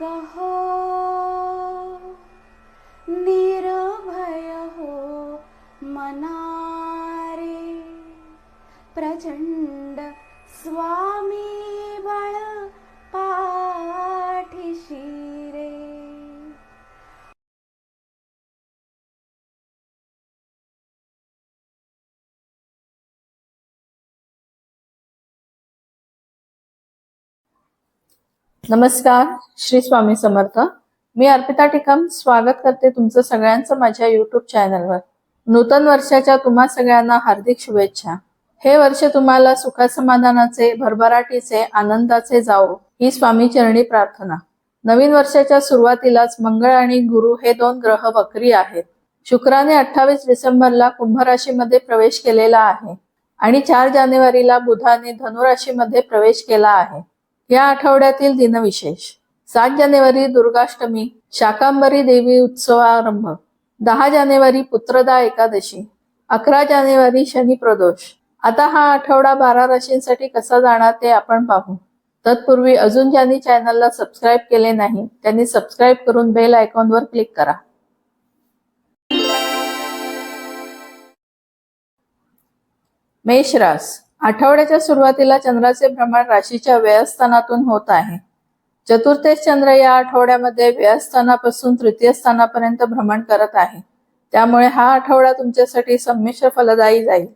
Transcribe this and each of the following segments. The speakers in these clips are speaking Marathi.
हो नमस्कार श्री स्वामी समर्थ. मी अर्पिता टिकम स्वागत करते तुमचं सगळ्यांचं माझ्या युट्यूब चॅनलवर नूतन वर्षाच्या तुम्हा सगळ्यांना हार्दिक शुभेच्छा. हे वर्ष तुम्हाला सुखासमाधानाचे भरभराटीचे आनंदाचे जावो ही स्वामी चरणी प्रार्थना. नवीन वर्षाच्या सुरुवातीलाच मंगळ आणि गुरु हे दोन ग्रह वक्री आहेत. शुक्राने अठ्ठावीस डिसेंबरला कुंभ राशीमध्ये प्रवेश केलेला आहे आणि चार जानेवारीला बुधाने धनुराशीमध्ये प्रवेश केला आहे. या आठवड्यातील दिनविशेष. सात जानेवारी दुर्गाष्टमी शाकांबरी देवी उत्सवारंभ दहा जानेवारी पुत्रदा एकादशी. अकरा जानेवारी शनी प्रदोष. आता हा आठवडा बारा राशींसाठी कसा जाणार ते आपण पाहू. तत्पूर्वी अजून ज्यांनी चॅनलला सबस्क्राईब केले नाही त्यांनी सबस्क्राईब करून बेल आयकॉनवर क्लिक करा. मेष रास. आठवड्याच्या सुरुवातीला चंद्राचे भ्रमण राशीच्या व्ययस्थानातून होत आहे. चतुर्थेश चंद्र या आठवड्यामध्ये व्ययस्थानापासून तृतीय स्थानापर्यंत भ्रमण करत आहे. त्यामुळे हा आठवडा तुमच्यासाठी संमिश्र फलदायी जाईल.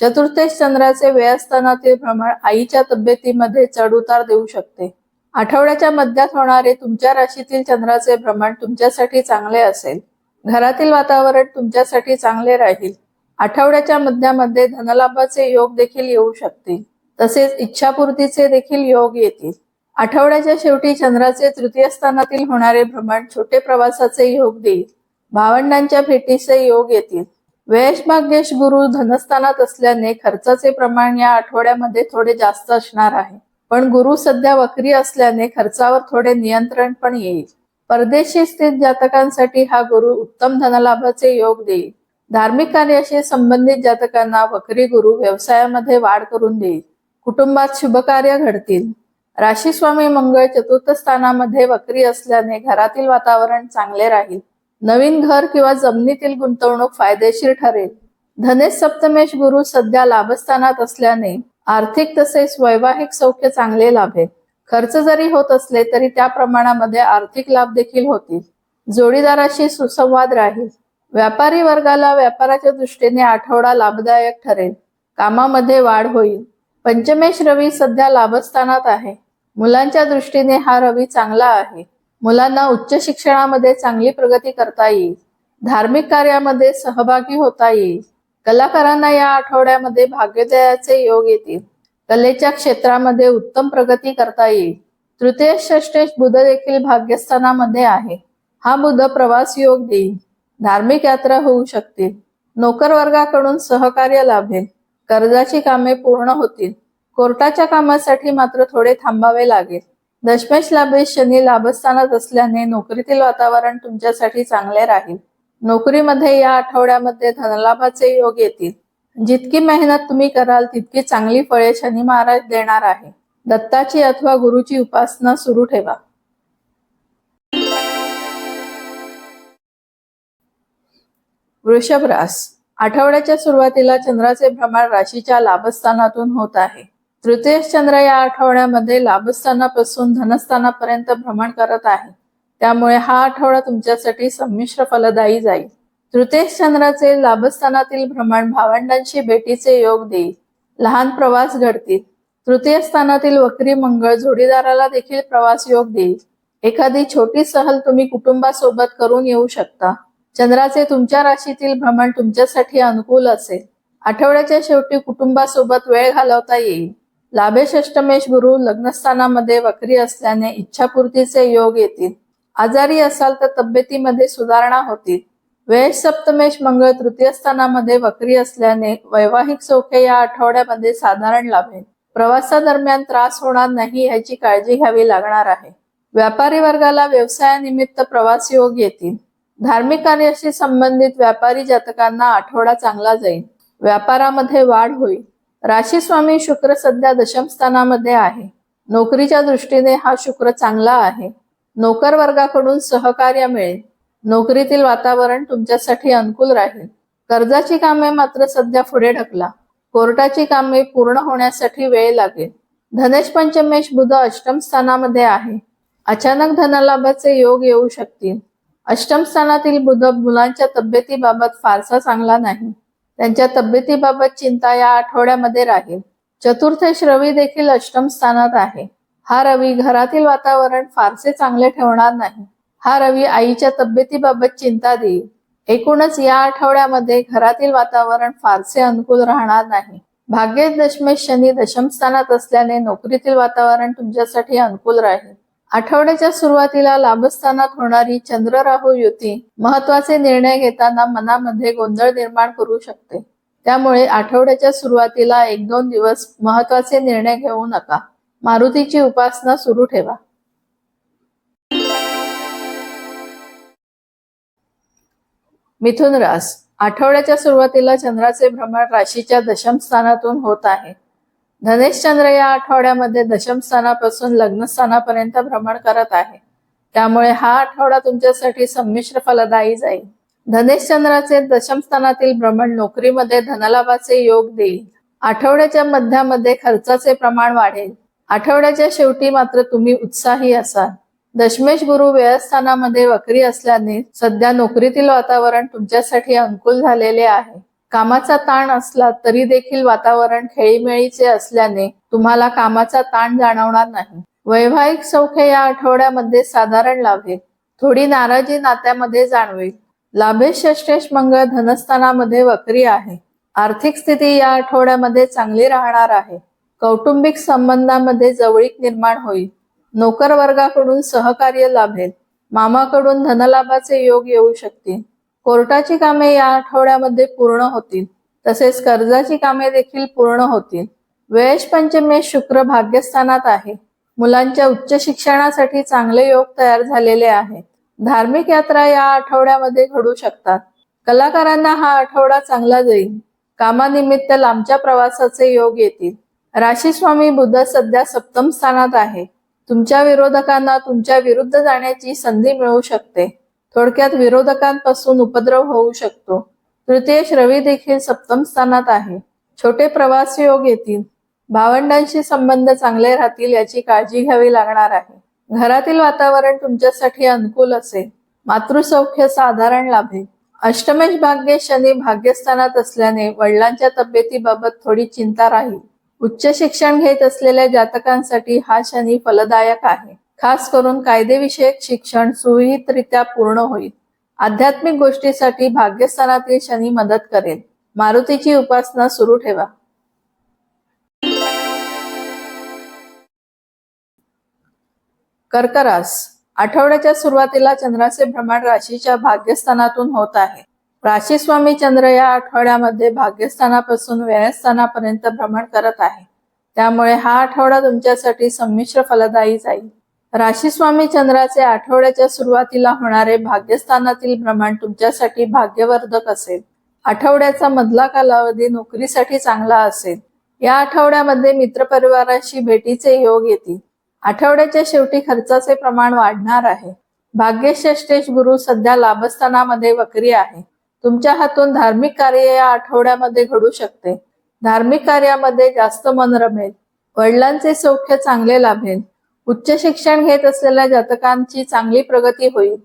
चतुर्थेश चंद्राचे व्ययस्थानातील भ्रमण आईच्या तब्येतीमध्ये चढउतार देऊ शकते. आठवड्याच्या मध्यात होणारे तुमच्या राशीतील चंद्राचे भ्रमण तुमच्यासाठी चांगले असेल. घरातील वातावरण तुमच्यासाठी चांगले राहील. आठवड्याच्या मध्यामध्ये धनलाभाचे योग देखील येऊ शकतील तसेच इच्छापूर्तीचे देखील योग येतील. आठवड्याच्या शेवटी चंद्राचे तृतीय स्थानातील होणारे भ्रमण छोटे प्रवासाचे योग देईल. भावंडांच्या भेटीचे योग येतील. वेश भाग्येश गुरु धनस्थानात असल्याने खर्चाचे प्रमाण या आठवड्यामध्ये थोडे जास्त असणार आहे. पण गुरु सध्या वक्री असल्याने खर्चावर थोडे नियंत्रण पण येईल. परदेशी स्थित जातकांसाठी हा गुरु उत्तम धनलाभाचे योग देईल. धार्मिक कार्याशी संबंधित जातकांना वक्री गुरु व्यवसायामध्ये वाढ करून देईल. कुटुंबात शुभकार्य घडतील. राशी स्वामी मंगळ चतुर्थ स्थानामध्ये वक्री असल्याने घरातील वातावरण चांगले राहील. नवीन घर किंवा जमिनीतील गुंतवणूक फायदेशीर ठरेल. धनेश सप्तमेश गुरु सध्या लाभस्थानात असल्याने आर्थिक तसेच वैवाहिक सौख्य चांगले लाभेल. खर्च जरी होत असले तरी त्या प्रमाणामध्ये आर्थिक लाभ देखील होतील. जोडीदाराशी सुसंवाद राहील. व्यापारी वर्गाला व्यापाराच्या दृष्टीने आठवडा लाभदायक ठरेल. कामामध्ये वाढ होईल. पंचमेश रवी सध्या लाभस्थानात आहे. मुलांच्या दृष्टीने हा रवी चांगला आहे. मुलांना उच्च शिक्षणामध्ये चांगली प्रगती करता येईल. धार्मिक कार्यामध्ये सहभागी होता येईल. कलाकारांना या आठवड्यामध्ये भाग्योदयाचे योग येतील. कलेच्या क्षेत्रामध्ये उत्तम प्रगती करता येईल. तृतीय षष्टेश बुध देखील भाग्यस्थानामध्ये आहे. हा बुध प्रवास योग देईल. धार्मिक यात्रा होऊ शकतील नोकर वर्गाकडून सहकार्य लाभेल. कर्जाची कामे पूर्ण होतील. कोर्टाच्या कामासाठी मात्र थोडे थांबावे लागेल. दशमेश लाभेश शनी लाभस्थानात असल्याने नोकरीतील वातावरण तुमच्यासाठी चांगले राहील. नोकरीमध्ये या आठवड्यामध्ये धनलाभाचे योग येतील. जितकी मेहनत तुम्ही कराल तितकी चांगली फळे शनी महाराज देणार आहे. दत्ताची अथवा गुरुची उपासना सुरू ठेवा. वृषभ रास. आठवड्याच्या सुरुवातीला चंद्राचे भ्रमण राशीच्या लाभस्थानातून होत आहे. तृतीय चंद्र या आठवड्यामध्ये लाभस्थानापासून धनस्थानापर्यंत भ्रमण करत आहे. त्यामुळे हा आठवडा तुमच्यासाठी संमिश्र फलदायी जाईल. तृतीय चंद्राचे लाभस्थानातील भ्रमण भावंडांशी भेटीचे योग देईल. लहान प्रवास घडतील. तृतीय स्थानातील वक्री मंगळ जोडीदाराला देखील प्रवास योग देईल. एखादी छोटी सहल तुम्ही कुटुंबासोबत करून येऊ शकता. चंद्राचे तुमच्या राशीतील भ्रमण तुमच्यासाठी अनुकूल असेल. आठवड्याच्या शेवटी कुटुंबासोबत वेळ घालवता येईल. लाभेश अष्टमेश गुरु लग्नस्थानामध्ये वक्री असल्याने इच्छापूर्तीचे योग येतील. आजारी असाल तर तब्येतीमध्ये सुधारणा होतील. वेश सप्तमेश मंगळ तृतीय स्थानामध्ये वक्री असल्याने वैवाहिक सौख्य या आठवड्यामध्ये साधारण लाभेल. प्रवासादरम्यान त्रास होणार नाही याची काळजी घ्यावी लागणार आहे. व्यापारी वर्गाला व्यवसायानिमित्त प्रवास योग येतील. धार्मिक कार्याशी संबंधित व्यापारी जातकांना आठवडा चांगला जाईल व्यापारामध्ये वाढ होईल. राशी स्वामी शुक्र सध्या दशम स्थानामध्ये आहे. नोकरीच्या दृष्टीने हा शुक्र चांगला आहे. नोकर वर्गाकडून सहकार्य मिळेल. नोकरीतील वातावरण तुमच्यासाठी अनुकूल राहील. कर्जाची कामे मात्र सध्या पुढे ढकला. कोर्टाची कामे पूर्ण होण्यासाठी वेळ लागेल. धनेश पंचमेश बुध अष्टम स्थानामध्ये आहे. अचानक धनलाभाचे योग येऊ शकतील. अष्टम स्थानातील बुध मुलांच्या तब्येतीबाबत फारसा चांगला नाही. त्यांच्या तब्येतीबाबत चिंता या आठवड्यामध्ये राहील. चतुर्थेश रवी देखील अष्टम स्थानात आहे. हा रवी घरातील वातावरण फारसे चांगले ठेवणार नाही. हा रवी आईच्या तब्येतीबाबत चिंता देईल. एकूणच या आठवड्यामध्ये घरातील वातावरण फारसे अनुकूल राहणार नाही. भाग्येश दशमेश शनी दशम स्थानात असल्याने नोकरीतील वातावरण तुमच्यासाठी अनुकूल राहील. आठवड्याच्या सुरुवातीला लाभस्थानात होणारी चंद्र राहू युती महत्त्वाचे निर्णय घेताना मनामध्ये गोंधळ निर्माण करू शकते. त्यामुळे आठवड्याच्या सुरुवातीला एक दोन दिवस महत्त्वाचे निर्णय घेऊ नका. मारुतीची उपासना सुरू ठेवा. मिथुन रास. आठवड्याच्या सुरुवातीला चंद्राचे भ्रमण राशीच्या दशम स्थानातून होत आहे. धनेशचंद्र या आठवड्यामध्ये दशमस्थानापासून लग्नस्थानापर्यंत भ्रमण करत आहे. त्यामुळे हा आठवडा तुमच्यासाठी संमिश्र फलदायी जाईल. धनेशचंद्राचे चंद्राचे भ्रमण नोकरीमध्ये धनलाभाचे योग देईल. आठवड्याच्या मध्यामध्ये खर्चाचे प्रमाण वाढेल. आठवड्याच्या शेवटी मात्र तुम्ही उत्साही असाल. दशमेश गुरु व्यवस्थानामध्ये वक्री असल्याने सध्या नोकरीतील वातावरण तुमच्यासाठी अनुकूल झालेले आहे. कामाचा ताण असला तरी देखील वातावरण खेळीमेळीचे असल्याने तुम्हाला कामाचा ताण जाणवणार नाही. वैवाहिक सौख्य या आठवड्यामध्ये साधारण लाभेल थोडी नाराजी नात्यामध्ये जाणवेल. लाभेश षष्टेश मंगळ धनस्थानामध्ये वक्री आहे. आर्थिक स्थिती या आठवड्यामध्ये चांगली राहणार आहे. कौटुंबिक संबंधामध्ये जवळीक निर्माण होईल. नोकर वर्गाकडून सहकार्य लाभेल. मामाकडून धनलाभाचे योग येऊ शकतील. कोर्टाची कामे या आठवड्यामध्ये पूर्ण होतील. तसेच कर्जाची कामे देखील पूर्ण होतील. वेश पंचमेश शुक्र भाग्यस्थानात आहे. मुलांच्या उच्च शिक्षणासाठी चांगले योग तयार झालेले आहेत. धार्मिक यात्रा या आठवड्यामध्ये घडू शकतात. कलाकारांना हा आठवडा चांगला जाईल. कामानिमित्त लांबच्या प्रवासाचे योग येतील. राशीस्वामी बुद्ध सध्या सप्तम स्थानात आहे. तुमच्या विरोधकांना तुमच्या विरुद्ध जाण्याची संधी मिळू शकते. थोडक्यात विरोधकांपासून उपद्रव होऊ शकतो. तृतीयश रवी देखील सप्तम स्थानात आहे. छोटे प्रवास योग येतील. भावंडांशी संबंध चांगले राहतील याची काळजी घ्यावी लागणार आहे. घरातील वातावरण तुमच्यासाठी अनुकूल असेल. मातृसौख्य साधारण लाभेल. अष्टमेश भाग्य शनी भाग्यस्थानात असल्याने वडिलांच्या तब्येतीबाबत थोडी चिंता राहील. उच्च शिक्षण घेत असलेल्या जातकांसाठी हा शनी फलदायक आहे. खास करून कायदेविषयक शिक्षण सुविहितरित्या पूर्ण होईल. आध्यात्मिक गोष्टीसाठी भाग्यस्थानातील शनी मदत करेल. मारुतीची उपासना सुरू ठेवा. कर्करास. आठवड्याच्या सुरुवातीला चंद्राचे भ्रमण राशीच्या भाग्यस्थानातून होत आहे. राशीस्वामी चंद्र या आठवड्यामध्ये भाग्यस्थानापासून व्ययस्थानापर्यंत भ्रमण करत आहे. त्यामुळे हा आठवडा तुमच्यासाठी संमिश्र फलदायी जाईल. राशीस्वामी चंद्राचे आठवड्याच्या सुरुवातीला होणारे भाग्यस्थानातील भ्रमण तुमच्यासाठी भाग्यवर्धक असेल. आठवड्याचा मधला कालावधी नोकरीसाठी चांगला असेल. या आठवड्यामध्ये मित्रपरिवाराशी भेटीचे योग येतील. आठवड्याच्या शेवटी खर्चाचे प्रमाण वाढणार आहे. भाग्यश्रेष्ठेश गुरु सध्या लाभस्थानामध्ये वक्री आहे. तुमच्या हातून धार्मिक कार्य या आठवड्यामध्ये घडू शकते. धार्मिक कार्यामध्ये जास्त मन रमेल. वडिलांचे सौख्य चांगले लाभेल. उच्च शिक्षण घेत असलेल्या जातकांची चांगली प्रगती होईल.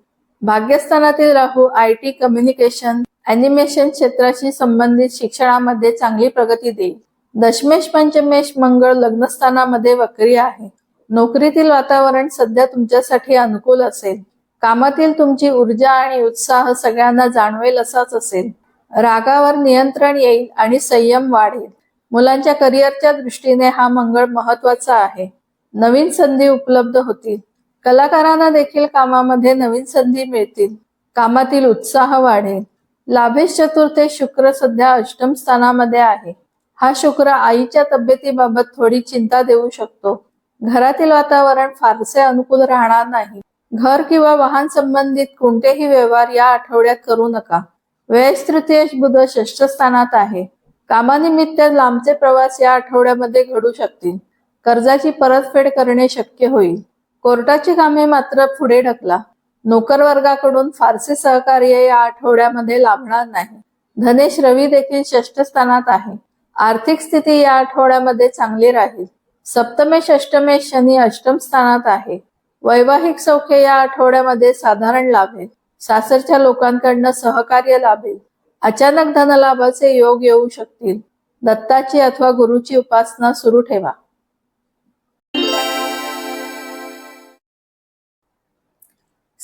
भाग्यस्थानातील राहू आय टी कम्युनिकेशन अॅनिमेशन क्षेत्राशी संबंधित शिक्षणामध्ये चांगली प्रगती देईल. दशमेश पंचमेश मंगळ लग्नस्थानामध्ये वक्री आहे. नोकरीतील वातावरण सध्या तुमच्यासाठी अनुकूल असेल. कामातील तुमची ऊर्जा आणि उत्साह सगळ्यांना जाणवेल असाच असेल. रागावर नियंत्रण येईल आणि संयम वाढेल. मुलांच्या करिअरच्या दृष्टीने हा मंगळ महत्त्वाचा आहे. नवीन संधी उपलब्ध होतील. कलाकारांना देखील कामामध्ये नवीन संधी मिळतील. कामातील उत्साह वाढेल. लाभेश चतुर्थे शुक्र सध्या अष्टम स्थानामध्ये आहे. हा शुक्र आईच्या तब्येतीबाबत थोडी चिंता देऊ शकतो. घरातील वातावरण फारसे अनुकूल राहणार नाही. घर किंवा वाहन संबंधित कोणतेही व्यवहार या आठवड्यात करू नका. व्ययस तृतीयश बुध षष्ठ स्थानात आहे. कामानिमित्त लांबचे प्रवास या आठवड्यामध्ये घडू शकतील. कर्जाची परतफेड करणे शक्य होईल. कोर्टाची कामे मात्र पुढे ढकला. नोकर वर्गाकडून फारसे सहकार्य या आठवड्यामध्ये लाभणार नाही. धनेश रवी देखील षष्ठ स्थानात आहे. आर्थिक स्थिती या आठवड्यामध्ये चांगली राहील. सप्तमे षष्टमे शनी अष्टम स्थानात आहे. वैवाहिक सौख्य या आठवड्यामध्ये साधारण लाभेल. सासरच्या लोकांकडनं सहकार्य लाभेल. अचानक धनलाभाचे योग येऊ शकतील. दत्ताची अथवा गुरुची उपासना सुरू ठेवा.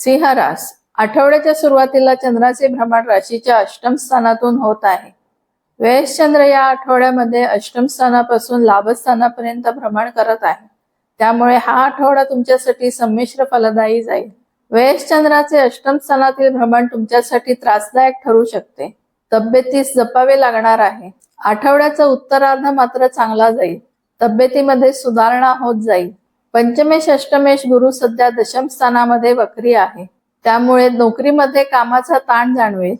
सिंहरास आठवड्याच्या सुरुवातीला चंद्राचे भ्रमण राशीच्या अष्टम स्थानातून होत आहे. वेशचंद्र या आठवड्यामध्ये अष्टम स्थानापासून लाभस्थानापर्यंत भ्रमण करत आहे. त्यामुळे हा आठवडा तुमच्यासाठी संमिश्र फलदायी जाईल. वेशचंद्राचे अष्टम स्थानातील भ्रमण तुमच्यासाठी त्रासदायक ठरू शकते. तब्येतीस जपावे लागणार आहे. आठवड्याचा उत्तरार्ध मात्र चांगला जाईल. तब्येतीमध्ये सुधारणा होत जाईल. पंचमेश अष्टमेश गुरु सध्या दशम स्थानामध्ये वक्री आहे. त्यामुळे नोकरीमध्ये कामाचा ताण जाणवेल.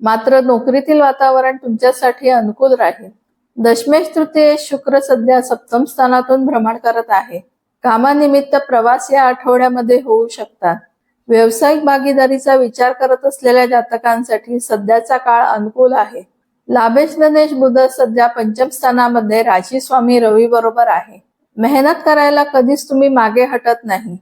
मात्र नोकरीतील वातावरण तुमच्यासाठी अनुकूल राहील. दशमेश तृतीय शुक्र सध्या सप्तम स्थानातून भ्रमण करत आहे. कामानिमित्त प्रवास या आठवड्यामध्ये होऊ शकतात. व्यावसायिक भागीदारीचा विचार करत असलेल्या जातकांसाठी सध्याचा काळ अनुकूल आहे. लाभेश गणेश बुध सध्या पंचम स्थानामध्ये राशी स्वामी रवी बरोबर आहे. मेहनत करायला कधीच तुम्ही मागे हटत नाही.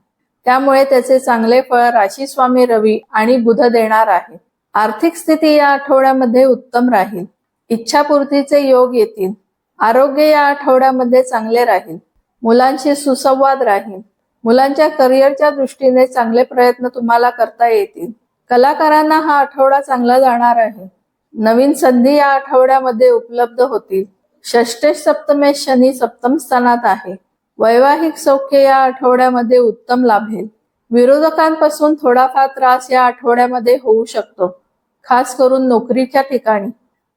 त्यामुळे त्याचे चांगले फळ राशी स्वामी रवी आणि बुध देणार आहे आर्थिक स्थिती या आठवड्यामध्ये उत्तम राहील. इच्छापूर्तीचे योग येतील. आरोग्य या आठवड्यामध्ये चांगले राहील. मुलांशी सुसंवाद राहील. मुलांच्या करिअरच्या दृष्टीने चांगले प्रयत्न तुम्हाला करता येतील. कलाकारांना हा आठवडा चांगला जाणार आहे. नवीन संधी या आठवड्यामध्ये उपलब्ध होतील. षष्टेश सप्तमेश शनी सप्तम स्थानात आहे. वैवाहिक सौख्य या आठवड्यामध्ये उत्तम लाभेल विरोधकांपासून थोडाफार त्रास या आठवड्यामध्ये होऊ शकतो खास करून नोकरीच्या ठिकाणी.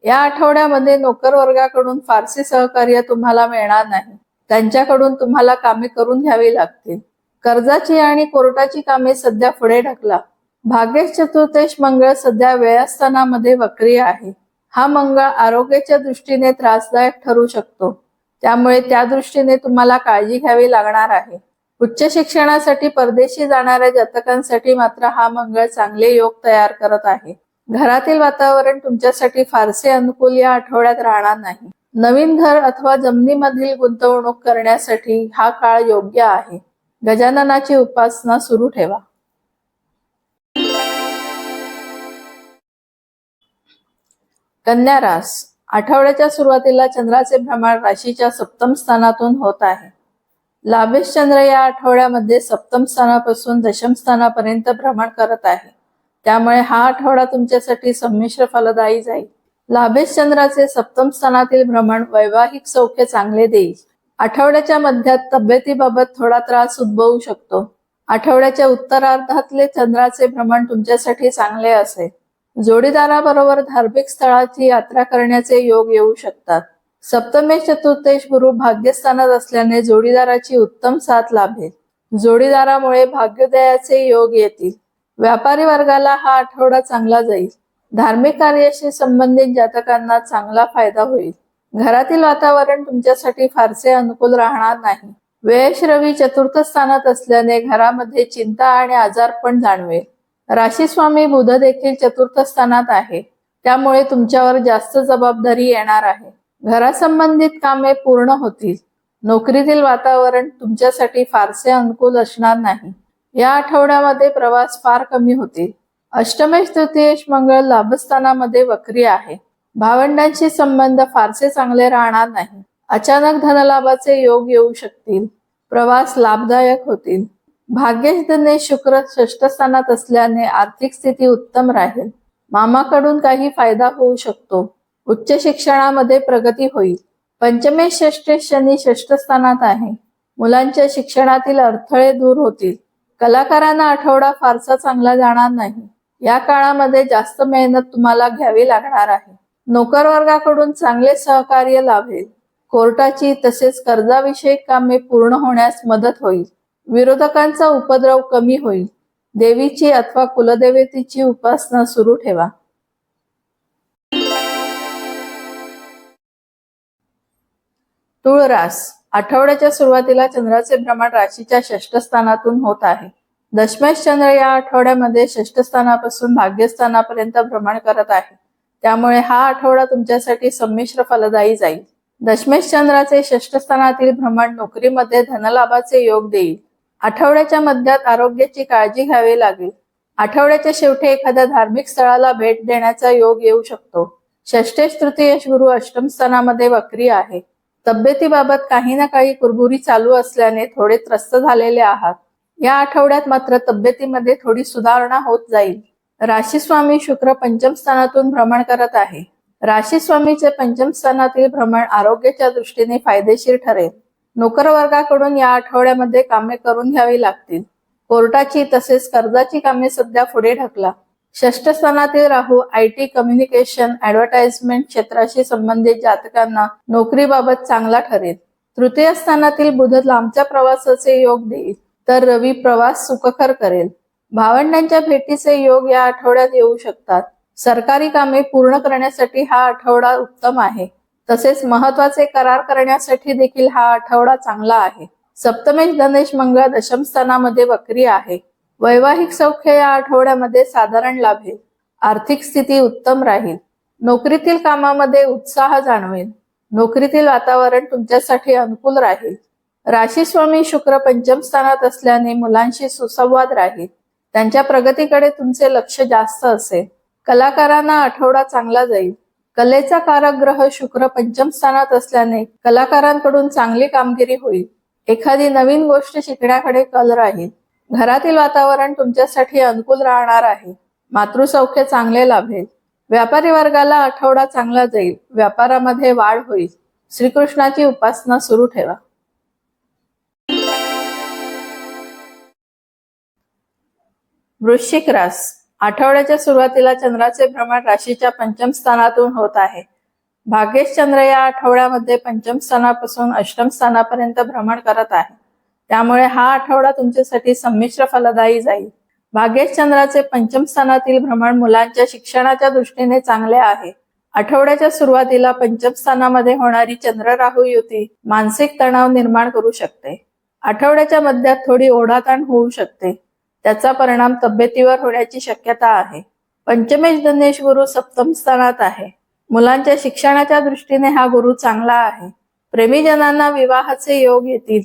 या आठवड्यामध्ये नोकर वर्गाकडून फारसे सहकार्य तुम्हाला मिळणार नाही. त्यांच्याकडून तुम्हाला कामे करून घ्यावी लागतील. कर्जाची आणि कोर्टाची कामे सध्या पुढे ढकला. भाग्येश चतुर्थेश मंगळ सध्या व्ययस्थानामध्ये वक्री आहे. हा मंगळ आरोग्याच्या दृष्टीने त्रासदायक ठरू शकतो. त्यामुळे त्या दृष्टीने तुम्हाला काळजी घ्यावी लागणार आहे. उच्च शिक्षणासाठी परदेशी जाणाऱ्या जातकांसाठी मात्र हा मंगळ चांगले योग तयार करत आहे. घरातील वातावरण तुमच्यासाठी फारसे अनुकूल या आठवड्यात राहणार नाही. नवीन घर अथवा जमिनीमधील गुंतवणूक करण्यासाठी हा काळ योग्य आहे. गजाननाची उपासना सुरू ठेवा. कन्या रास. आठवड्याच्या सुरुवातीला चंद्राचे भ्रमण राशीच्या सप्तम स्थानातून होत आहे. लाभेश चंद्र या आठवड्यामध्ये सप्तम स्थानापासून दशम स्थानापर्यंत भ्रमण करत आहे. त्यामुळे हा आठवडा तुमच्यासाठी संमिश्र फलदायी जाईल. लाभेश चंद्राचे सप्तम स्थानातील भ्रमण वैवाहिक सौख्य चांगले देईल. आठवड्याच्या मध्यात तब्येतीबाबत थोडा त्रास उद्भवू शकतो. आठवड्याच्या उत्तरार्धातले चंद्राचे भ्रमण तुमच्यासाठी चांगले असेल. जोडीदाराबरोबर धार्मिक स्थळाची यात्रा करण्याचे योग येऊ शकतात. सप्तमेश चतुर्थेश गुरु भाग्यस्थानात असल्याने जोडीदाराची उत्तम साथ लाभेल. जोडीदारामुळे भाग्योदयाचे योग येतील. व्यापारी वर्गाला हा आठवडा चांगला जाईल. धार्मिक कार्याशी संबंधित जातकांना चांगला फायदा होईल. घरातील वातावरण तुमच्यासाठी फारसे अनुकूल राहणार नाही. वेश रवी चतुर्थ स्थानात असल्याने घरामध्ये चिंता आणि आजारपण जाणवेल. राशीस्वामी बुध देखील चतुर्थ स्थानात आहे. त्यामुळे तुमच्यावर जास्त जबाबदारी येणार आहे. घरासंबंधित कामे पूर्ण होतील. नोकरीतील वातावरण तुमच्यासाठी फारसे अनुकूल असणार नाही. या आठवड्यामध्ये प्रवास फार कमी होतील. अष्टमेश तृतीयेश मंगळ लाभस्थानामध्ये वक्री आहे. भावंडांशी संबंध फारसे चांगले राहणार नाही. अचानक धनलाभाचे योग येऊ शकतील. प्रवास लाभदायक होतील. भाग्यधने शुक्र षष्ठस्थानात असल्याने आर्थिक स्थिती उत्तम राहील. मामाकडून काही फायदा होऊ शकतो. उच्च शिक्षणामध्ये प्रगती होईल. पंचमेश षष्ठ शनी षष्ठस्थानात आहे. मुलांच्या शिक्षणातील अडथळे दूर होतील. कलाकारांना आठवडा फारसा चांगला जाणार नाही. या काळामध्ये जास्त मेहनत तुम्हाला घ्यावी लागणार आहे. नोकर वर्गाकडून चांगले सहकार्य लाभेल. कोर्टाची तसेच कर्जाविषयक कामे पूर्ण होण्यास मदत होईल. विरोधकांचा उपद्रव कमी होईल. देवीची अथवा कुलदेवतेची उपासना सुरू ठेवा. तुळरास आठवड्याच्या सुरुवातीला चंद्राचे भ्रमण राशीच्या षष्ठ स्थानातून होत आहे. दशमेश चंद्र या आठवड्यामध्ये षष्ठ स्थानापासून भाग्यस्थानापर्यंत भ्रमण करत आहे. त्यामुळे हा आठवडा तुमच्यासाठी संमिश्र फलदायी जाईल. दशमेश चंद्राचे षष्ठ स्थानातील भ्रमण नोकरीमध्ये धनलाभाचे योग देईल. आठवड्याच्या मध्यात आरोग्याची काळजी घ्यावी लागेल. आठवड्याच्या शेवटी एखाद्या धार्मिक स्थळाला भेट देण्याचा योग येऊ शकतो. षष्टेश तृतीयश गुरु अष्टम स्थानामध्ये वक्री आहे. तब्येतीबाबत काही ना काही कुरबुरी चालू असल्याने थोडे त्रस्त झालेले आहात. या आठवड्यात मात्र तब्येतीमध्ये थोडी सुधारणा होत जाईल. राशी स्वामी शुक्र पंचम स्थानातून भ्रमण करत आहे. राशी स्वामीचे पंचम स्थानातील भ्रमण आरोग्याच्या दृष्टीने फायदेशीर ठरेल. नोकरवर्गाकडून या आठवड्यामध्ये कामे करून घ्यावी लागतील. कोर्टाची तसेच कर्जाची कामे सध्या पुढे ढकला. षष्ठ स्थानातील राहू आय टी कम्युनिकेशन ऍडव्हर्टाइजमेंट क्षेत्राशी संबंधित जातकांना नोकरीबाबत चांगला ठरेल. तृतीय स्थानातील बुध लांबच्या प्रवासाचे योग देईल तर रवी प्रवास सुखकर करेल. भावंडांच्या भेटीचे योग या आठवड्यात येऊ शकतात. सरकारी कामे पूर्ण करण्यासाठी हा आठवडा उत्तम आहे. तसेच महत्त्वाचे करार करण्यासाठी देखील हा आठवडा चांगला आहे. सप्तमेश धनेश मंगळ दशम स्थानामध्ये वक्री आहे. वैवाहिक सौख्य या आठवड्यामध्ये साधारण लाभेल आर्थिक स्थिती उत्तम राहील. नोकरीतील कामामध्ये उत्साह जाणवेल. नोकरीतील वातावरण तुमच्यासाठी अनुकूल राहील. राशी स्वामी शुक्र पंचम स्थानात असल्याने मुलांशी सुसंवाद राहील. त्यांच्या प्रगतीकडे तुमचे लक्ष जास्त असेल. कलाकारांना आठवडा चांगला जाईल. कलेचा कारक ग्रह शुक्र पंचम स्थानात असल्याने कलाकारांकडून चांगली कामगिरी होईल. एखादी नवीन गोष्ट शिकण्याकडे कल राहील. घरातील वातावरण तुमच्यासाठी अनुकूल राहणार आहे. मातृसौख्य चांगले लाभेल. व्यापारी वर्गाला आठवडा चांगला जाईल. व्यापारामध्ये वाढ होईल. श्रीकृष्णाची उपासना सुरू ठेवा. वृश्चिक रास. आठवड्याच्या सुरुवातीला चंद्राचे भ्रमण राशीच्या पंचम स्थानातून होत आहे. भाग्येश चंद्र या आठवड्यामध्ये पंचम स्थानापासून अष्टम स्थानापर्यंत भ्रमण करत आहे. त्यामुळे हा आठवडा तुमच्यासाठी संमिश्र फलदायी जाईल. भाग्येश चंद्राचे पंचम स्थानातील भ्रमण मुलांच्या शिक्षणाच्या दृष्टीने चांगले आहे. आठवड्याच्या सुरुवातीला पंचम स्थानामध्ये होणारी चंद्र राहू युती मानसिक तणाव निर्माण करू शकते. आठवड्याच्या मध्यात थोडी ओढाताण होऊ शकते. त्याचा परिणाम तब्येतीवर होण्याची शक्यता आहे. पंचमेश धनेश गुरु सप्तम स्थानात आहे. मुलांच्या शिक्षणाच्या दृष्टीने हा गुरु चांगला आहे. प्रेमीजनांना विवाहाचे योग येतील.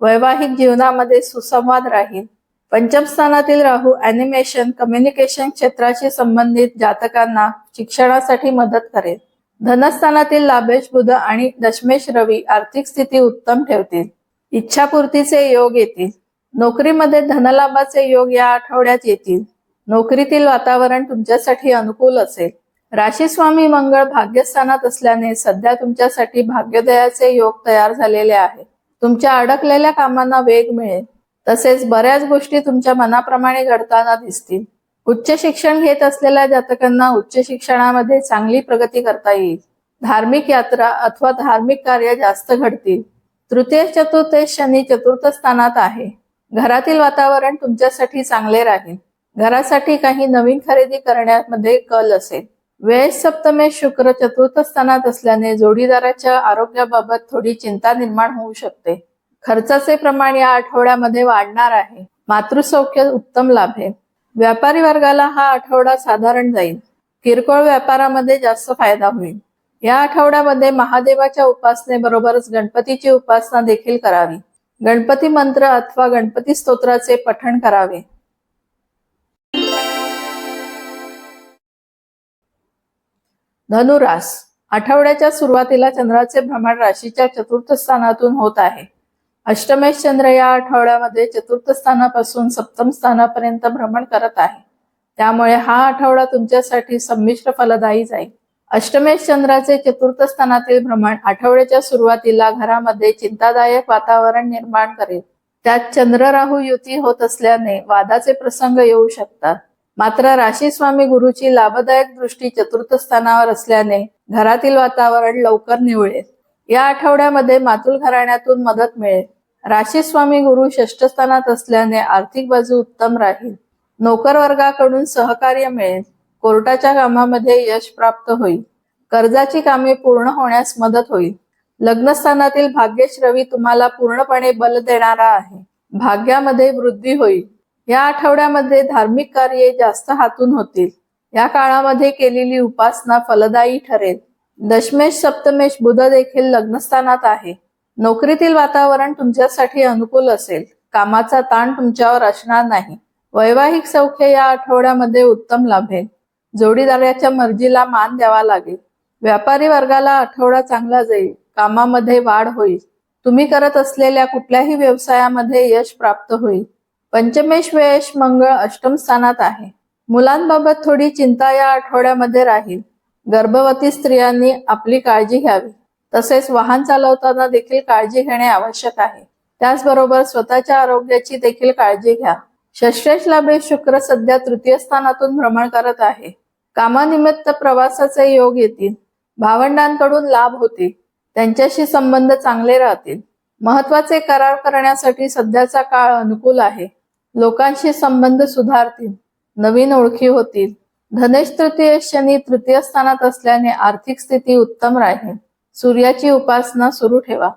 वैवाहिक जीवनामध्ये सुसंवाद राहील. पंचम स्थानातील राहू अॅनिमेशन कम्युनिकेशन क्षेत्राशी संबंधित जातकांना शिक्षणासाठी मदत करेल. धनस्थानातील लाभेश बुध आणि दशमेश रवी आर्थिक स्थिती उत्तम ठेवतील. इच्छापूर्तीचे योग येतील. नोकरीमध्ये धनलाभाचे योग या आठवड्यात येतील. नोकरीतील वातावरण तुमच्यासाठी अनुकूल असेल. राशी स्वामी मंगळ भाग्यस्थानात असल्याने सध्या तुमच्यासाठी भाग्योदयाचे योग तयार झालेले आहे. तुमच्या अडकलेल्या कामांना वेग मिळेल. तसेच बऱ्याच गोष्टी तुमच्या मनाप्रमाणे घडताना दिसतील. उच्च शिक्षण घेत असलेल्या जातकांना उच्च शिक्षणामध्ये चांगली प्रगती करता येईल. धार्मिक यात्रा अथवा धार्मिक कार्य जास्त घडतील. तृतीय चतुर्थेश शनी चतुर्थ स्थानात आहे. घरातील वातावरण तुमच्यासाठी चांगले राहील. घरासाठी काही नवीन खरेदी करण्यामध्ये कल असेल. वेळ सप्तमे शुक्र चतुर्थ स्थानात असल्याने जोडीदाराच्या आरोग्याबाबत थोडी चिंता निर्माण होऊ शकते. खर्चाचे प्रमाण या आठवड्यामध्ये वाढणार आहे. मातृसौख्य उत्तम लाभेल. व्यापारी वर्गाला हा आठवडा साधारण जाईल. किरकोळ व्यापारामध्ये जास्त फायदा होईल. या आठवड्यामध्ये महादेवाच्या उपासनेबरोबरच गणपतीची उपासना देखील करावी. गणपती मंत्र अथवा गणपती स्तोत्राचे पठण करावे. धनुरास. आठवड्याच्या सुरुवातीला चंद्राचे भ्रमण राशीच्या चतुर्थ स्थानातून होत आहे. अष्टमेश चंद्र या आठवड्यामध्ये चतुर्थ स्थानापासून सप्तम स्थानापर्यंत भ्रमण करत आहे. त्यामुळे हा आठवडा तुमच्यासाठी संमिश्र फलदायी जाईल. अष्टमेश चंद्राचे चतुर्थ स्थानातील भ्रमण आठवड्याच्या सुरुवातीला घरामध्ये चिंतादायक वातावरण निर्माण करेल. त्यात चंद्र राहू युती होत असल्याने वादाचे प्रसंग येऊ शकतात. मात्र राशी स्वामी गुरुची लाभदायक दृष्टी चतुर्थ स्थानावर असल्याने घरातील वातावरण लवकर निवळेल. या आठवड्यामध्ये मातुल घराण्यातून मदत मिळेल. राशी स्वामी गुरु षष्ठ स्थानात असल्याने आर्थिक बाजू उत्तम राहील. नोकर वर्गाकडून सहकार्य मिळेल. कोर्टाच्या कामामध्ये यश प्राप्त होईल. कर्जाची कामे पूर्ण होण्यास मदत होईल. लग्नस्थानातील भाग्यश रवी तुम्हाला पूर्णपणे बल देणारा आहे. भाग्यामध्ये वृद्धी होईल. या आठवड्यामध्ये धार्मिक कार्ये जास्त हातून होतील. या काळामध्ये केलेली उपासना फलदायी ठरेल. दशमेश सप्तमेश बुध देखील लग्नस्थानात आहे. नोकरीतील वातावरण तुमच्यासाठी अनुकूल असेल. कामाचा ताण तुमच्यावर असणार नाही. वैवाहिक सौख्य या आठवड्यामध्ये उत्तम लाभेल. जोडीदाराच्या मर्जीला मान द्यावा लागेल. व्यापारी वर्गाला आठवडा चांगला जाईल. कामामध्ये वाढ होईल. तुम्ही करत असलेल्या कुठल्याही व्यवसायामध्ये यश प्राप्त होईल. पंचमेश वेश मंगळ अष्टम स्थानात आहे. मुलांबाबत थोडी चिंता या आठवड्यामध्ये राहील. गर्भवती स्त्रियांनी आपली काळजी घ्यावी. तसेच वाहन चालवताना देखील काळजी घेणे आवश्यक आहे. त्याचबरोबर स्वतःच्या आरोग्याची देखील काळजी घ्या. षष्टेश लाभे शुक्र सध्या तृतीय स्थानातून भ्रमण करत आहे. कामानिमित्त प्रवासाचे योग येतील भावंडांकडून लाभ होतील त्यांच्याशी संबंध चांगले राहतील. महत्त्वाचे करार करण्यासाठी सध्याचा काळ अनुकूल आहे. लोकांशी संबंध सुधारतील नवीन ओळखी होतील. धनेश तृतीय शनी तृतीय स्थानात असल्याने आर्थिक स्थिती उत्तम राहील. सूर्याची उपासना सुरू ठेवा.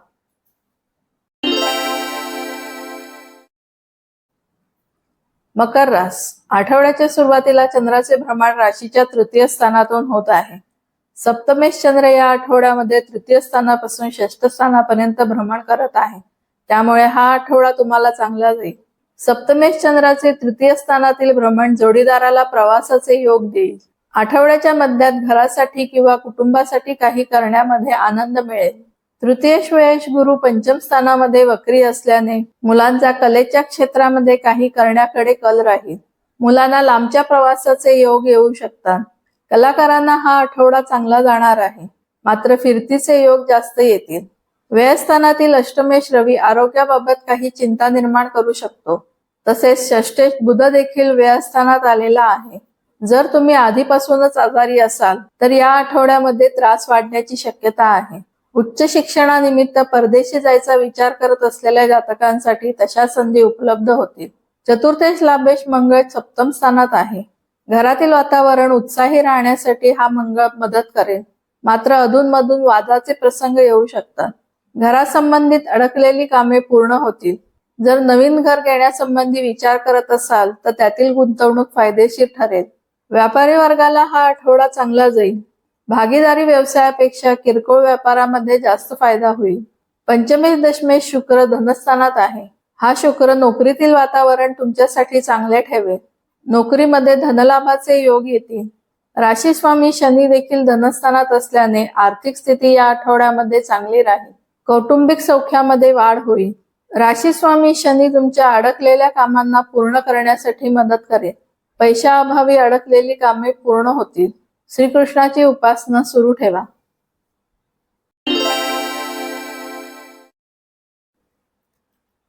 मकर रास. आठवड्याच्या सुरुवातीला चंद्राचे भ्रमण राशीच्या तृतीय स्थानातून होत आहे. सप्तमेश चंद्र या आठवड्यामध्ये तृतीय स्थानापासून षष्ठ स्थानापर्यंत भ्रमण करत आहे. त्यामुळे हा आठवडा तुम्हाला चांगला जाईल. सप्तमेश चंद्राचे तृतीय स्थानातील भ्रमण जोडीदाराला प्रवासाचे योग देईल. आठवड्याच्या मध्यात घरासाठी किंवा कुटुंबासाठी काही करण्यामध्ये आनंद मिळेल. तृतीय श्वेष गुरु पंचम स्थानामध्ये वक्री असल्याने मुलांचा कलेच्या क्षेत्रामध्ये काही करण्याकडे कल राहील. मुलांना लांबच्या प्रवासाचे योग येऊ शकतात. कलाकारांना हा आठवडा चांगला जाणार आहे. मात्र फिरतीचे योग जास्त येतील. व्ययस्थानातील अष्टमेश रवी आरोग्याबाबत काही चिंता निर्माण करू शकतो. तसेच षष्टेश बुध देखील व्ययस्थानात आलेला आहे. जर तुम्ही आधीपासूनच आजारी असाल तर या आठवड्यामध्ये त्रास वाढण्याची शक्यता आहे. उच्च शिक्षणानिमित्त परदेशी जायचा विचार करत असलेल्या जातकांसाठी तशा संधी उपलब्ध होतील. चतुर्थेश लाभेश मंगळ सप्तम स्थानात आहे. घरातील वातावरण उत्साही राहण्यासाठी हा मंगळ मदत करेल. मात्र अधूनमधून वादाचे प्रसंग येऊ शकतात. घरासंबंधित अडकलेली कामे पूर्ण होतील. जर नवीन घर घेण्यासंबंधी विचार करत असाल तर त्यातील गुंतवणूक फायदेशीर ठरेल. व्यापारी वर्गाला हा आठवडा चांगला जाईल. भागीदारी व्यवसायापेक्षा किरकोळ व्यापारामध्ये जास्त फायदा होईल. पंचमी दशमेश शुक्र धनस्थानात आहे. हा शुक्र नोकरीतील वातावरण तुमच्यासाठी चांगले ठेवेल. नोकरीमध्ये धनलाभाचे योग येतील. राशी स्वामी शनी देखील धनस्थानात असल्याने आर्थिक स्थिती या आठवड्यामध्ये चांगली राहील. कौटुंबिक सौख्यामध्ये वाढ होईल. राशी स्वामी शनी तुमच्या अडकलेल्या कामांना पूर्ण करण्यासाठी मदत करेल. पैशाअभावी अडकलेली कामे पूर्ण होतील. श्रीकृष्णाची उपासना सुरू ठेवा.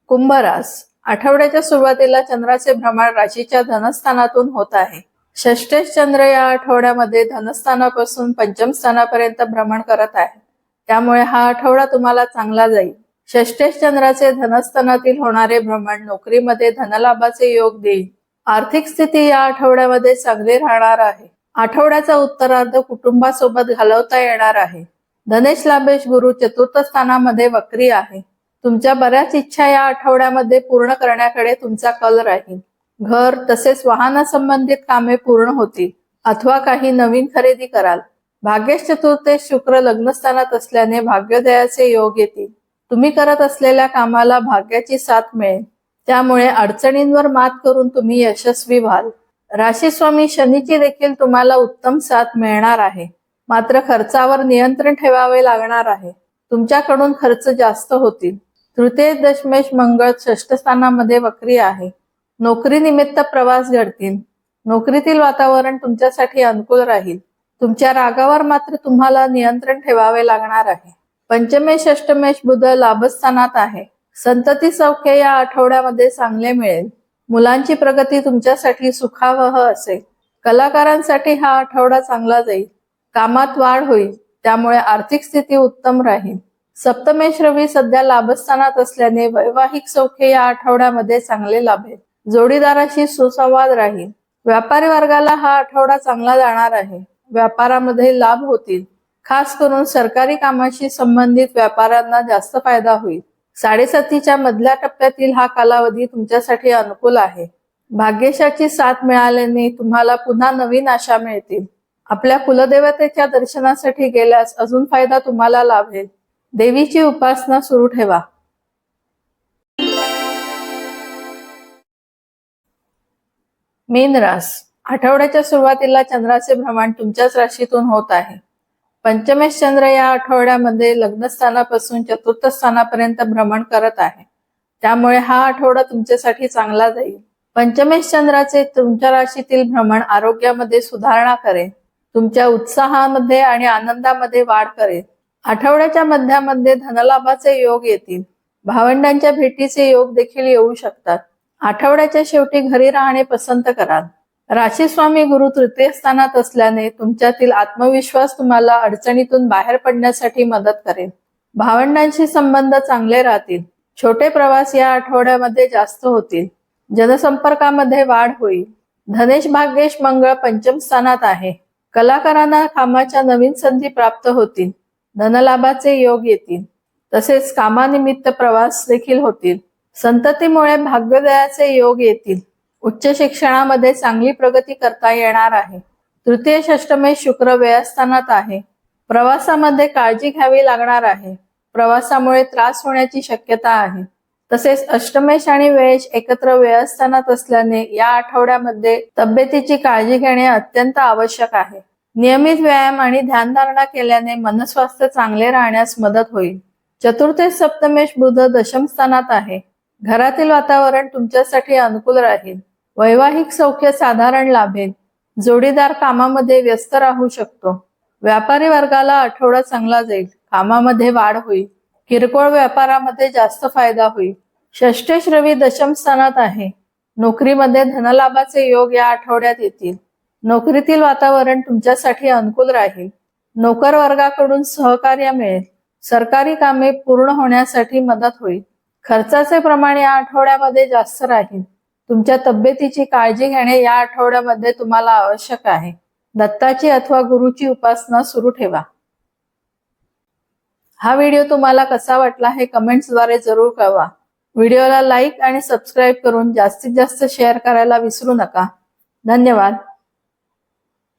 कुंभरास आठवड्याच्या सुरुवातीला चंद्राचे भ्रमण राशीच्या धनस्थानातून होत आहे. षष्टेश चंद्र या आठवड्यामध्ये धनस्थानापासून पंचम स्थानापर्यंत भ्रमण करत आहे. त्यामुळे हा आठवडा तुम्हाला चांगला जाईल. षष्टेश चंद्राचे धनस्थानातील होणारे भ्रमण नोकरीमध्ये धनलाभाचे योग देईल. आर्थिक स्थिती या आठवड्यामध्ये चांगली राहणार आहे. आठवड्याचा उत्तरार्ध कुटुंबासोबत घालवता येणार आहे. धनेश लाभेश गुरु चतुर्थ स्थानामध्ये वक्री आहे. तुमच्या बऱ्याच इच्छा या आठवड्यामध्ये पूर्ण करण्याकडे तुमचा कल राहील. घर तसेच वाहनासंबंधित कामे पूर्ण होतील. अथवा काही नवीन खरेदी कराल. भाग्येश चतुर्थेश शुक्र लग्नस्थानात असल्याने भाग्योदयाचे योग येतील. तुम्ही करत असलेल्या कामाला भाग्याची साथ मिळेल. त्यामुळे अडचणींवर मात करून तुम्ही यशस्वी व्हाल. राशी स्वामी शनीची देखील तुम्हाला उत्तम साथ मिळणार आहे. मात्र खर्चावर नियंत्रण ठेवावे लागणार आहे. तुमच्याकडून खर्च जास्त होतील. तृतीय दशमेश मंगळ षष्ठस्थानामध्ये वक्री आहे. नोकरी निमित्त प्रवास घडतील. नोकरीतील वातावरण तुमच्यासाठी अनुकूल राहील. तुमच्या रागावर मात्र तुम्हाला नियंत्रण ठेवावे लागणार आहे. पंचमेश अष्टमेश बुध लाभस्थानात आहे. संतती सौख्य या आठवड्यामध्ये चांगले मिळेल. मुलांची प्रगती तुमच्यासाठी सुखावह असेल. कलाकारांसाठी हा आठवडा चांगला जाईल. कामात वाढ होईल. त्यामुळे आर्थिक स्थिती उत्तम राहील. सप्तमेश रवी सध्या लाभस्थानात असल्याने वैवाहिक सौख्य या आठवड्यामध्ये चांगले लाभेल. जोडीदाराशी सुसंवाद राहील. व्यापारी वर्गाला हा आठवडा चांगला जाणार आहे. व्यापारामध्ये लाभ होतील. खास करून सरकारी कामाशी संबंधित व्यापाऱ्यांना जास्त फायदा होईल. साडेसातीच्या मधल्या टप्प्यातील हा कालावधी तुमच्यासाठी अनुकूल आहे. भाग्यशाची साथ मिळाल्याने तुम्हाला पुन्हा नवीन आशा मिळतील. आपल्या कुलदेवतेच्या दर्शनासाठी गेल्यास अजून फायदा तुम्हाला लाभेल. देवीची उपासना सुरू ठेवा. मीन रास आठवड्याच्या सुरुवातीला चंद्राचे भ्रमण तुमच्याच राशीतून होत आहे. पंचमेश चंद्र या आठवड्यामध्ये लग्नस्थानापासून चतुर्थ स्थानापर्यंत भ्रमण करत आहे. त्यामुळे हा आठवडा तुमच्यासाठी चांगला जाईल. पंचमेश चंद्राचे तुमच्या राशीतील भ्रमण आरोग्यामध्ये सुधारणा करेल. तुमच्या उत्साहामध्ये आणि आनंदामध्ये वाढ करेल. आठवड्याच्या मध्यामध्ये धनलाभाचे योग येतील. भावंडांच्या भेटीचे योग देखील येऊ शकतात. आठवड्याच्या शेवटी घरी राहणे पसंत कराल. राशी स्वामी गुरु तृतीय स्थानात असल्याने तुमच्यातील आत्मविश्वास तुम्हाला अडचणीतून बाहेर पडण्यासाठी मदत करेल. भावंडांशी संबंध चांगले राहतील. छोटे प्रवास या आठवड्यामध्ये जास्त होतील. जनसंपर्कामध्ये वाढ होईल. धनेश भाग्येश मंगळ पंचम स्थानात आहे. कलाकारांना कामाच्या नवीन संधी प्राप्त होतील. धनलाभाचे योग येतील. तसेच कामानिमित्त प्रवास देखील होतील. संततीमुळे भाग्योदयाचे योग येतील. उच्च शिक्षणामध्ये चांगली प्रगती करता येणार आहे. तृतीय षष्टमे शुक्र व्यस्थानात आहे. प्रवासामध्ये काळजी घ्यावी लागणार आहे. प्रवासामुळे त्रास होण्याची शक्यता आहे. तसेच अष्टमेश आणि वेश एकत्र व्ययस्थानात असल्याने या आठवड्यामध्ये तब्येतीची काळजी घेणे अत्यंत आवश्यक आहे. नियमित व्यायाम आणि ध्यानधारणा केल्याने मनस्वास्थ्य चांगले राहण्यास मदत होईल. चतुर्थेश सप्तमेश बुध दशम स्थानात आहे. घरातील वातावरण तुमच्यासाठी अनुकूल राहील. वैवाहिक सौख्य साधारण लाभेल जोडीदार कामामध्ये व्यस्त राहू शकतो. व्यापारी वर्गाला आठवडा चांगला जाईल. कामामध्ये वाढ होईल. किरकोळ व्यापारामध्ये जास्त फायदा होईल. षष्टेश रवी दशम स्थानात आहे. नोकरीमध्ये धनलाभाचे योग या आठवड्यात येतील. नोकरीतील वातावरण तुमच्यासाठी अनुकूल राहील. नोकर वर्गाकडून सहकार्य मिळेल. सरकारी कामे पूर्ण होण्यासाठी मदत होईल. खर्चाचे प्रमाण या आठवड्यामध्ये जास्त राहील. तुमच्या तब्येतीची काळजी घेणे या आठवड्यामध्ये तुम्हाला आवश्यक आहे. दत्ताची अथवा गुरुची उपासना सुरू ठेवा. हा व्हिडिओ तुम्हाला कसा वाटला हे कमेंट्सद्वारे जरूर कळवा. व्हिडिओला लाईक आणि सबस्क्राईब करून जास्तीत जास्त शेअर करायला विसरू नका. धन्यवाद.